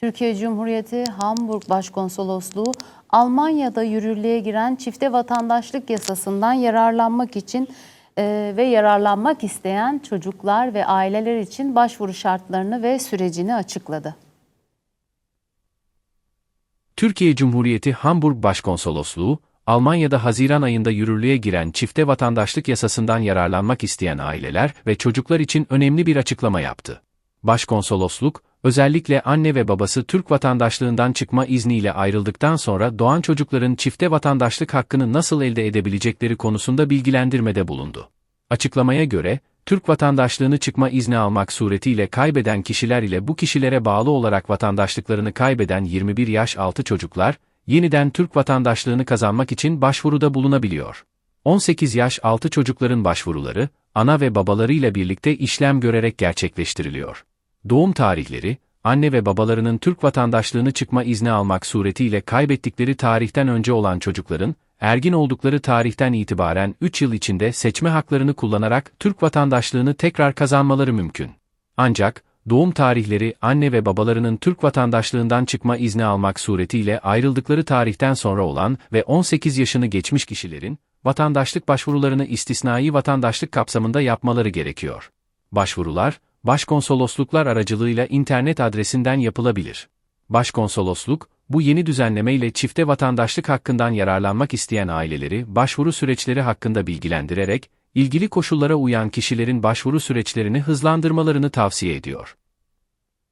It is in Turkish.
Türkiye Cumhuriyeti Hamburg Başkonsolosluğu Almanya'da yürürlüğe giren çifte vatandaşlık yasasından yararlanmak için e, ve yararlanmak isteyen çocuklar ve aileler için başvuru şartlarını ve sürecini açıkladı. Türkiye Cumhuriyeti Hamburg Başkonsolosluğu, Almanya'da Haziran ayında yürürlüğe giren çifte vatandaşlık yasasından yararlanmak isteyen aileler ve çocuklar için önemli bir açıklama yaptı. Başkonsolosluk, özellikle anne ve babası Türk vatandaşlığından çıkma izniyle ayrıldıktan sonra doğan çocukların çifte vatandaşlık hakkını nasıl elde edebilecekleri konusunda bilgilendirmede bulundu. Açıklamaya göre, Türk vatandaşlığını çıkma izni almak suretiyle kaybeden kişiler ile bu kişilere bağlı olarak vatandaşlıklarını kaybeden 21 yaş altı çocuklar, yeniden Türk vatandaşlığını kazanmak için başvuruda bulunabiliyor. 18 yaş altı çocukların başvuruları, ana ve babalarıyla birlikte işlem görerek gerçekleştiriliyor. Doğum tarihleri, anne ve babalarının Türk vatandaşlığını çıkma izni almak suretiyle kaybettikleri tarihten önce olan çocukların, ergin oldukları tarihten itibaren 3 yıl içinde seçme haklarını kullanarak Türk vatandaşlığını tekrar kazanmaları mümkün. Ancak, doğum tarihleri anne ve babalarının Türk vatandaşlığından çıkma izni almak suretiyle ayrıldıkları tarihten sonra olan ve 18 yaşını geçmiş kişilerin, vatandaşlık başvurularını istisnai vatandaşlık kapsamında yapmaları gerekiyor. Başvurular, başkonsolosluklar aracılığıyla internet adresinden yapılabilir. Başkonsolosluk, bu yeni düzenleme ile çifte vatandaşlık hakkından yararlanmak isteyen aileleri başvuru süreçleri hakkında bilgilendirerek, ilgili koşullara uyan kişilerin başvuru süreçlerini hızlandırmalarını tavsiye ediyor.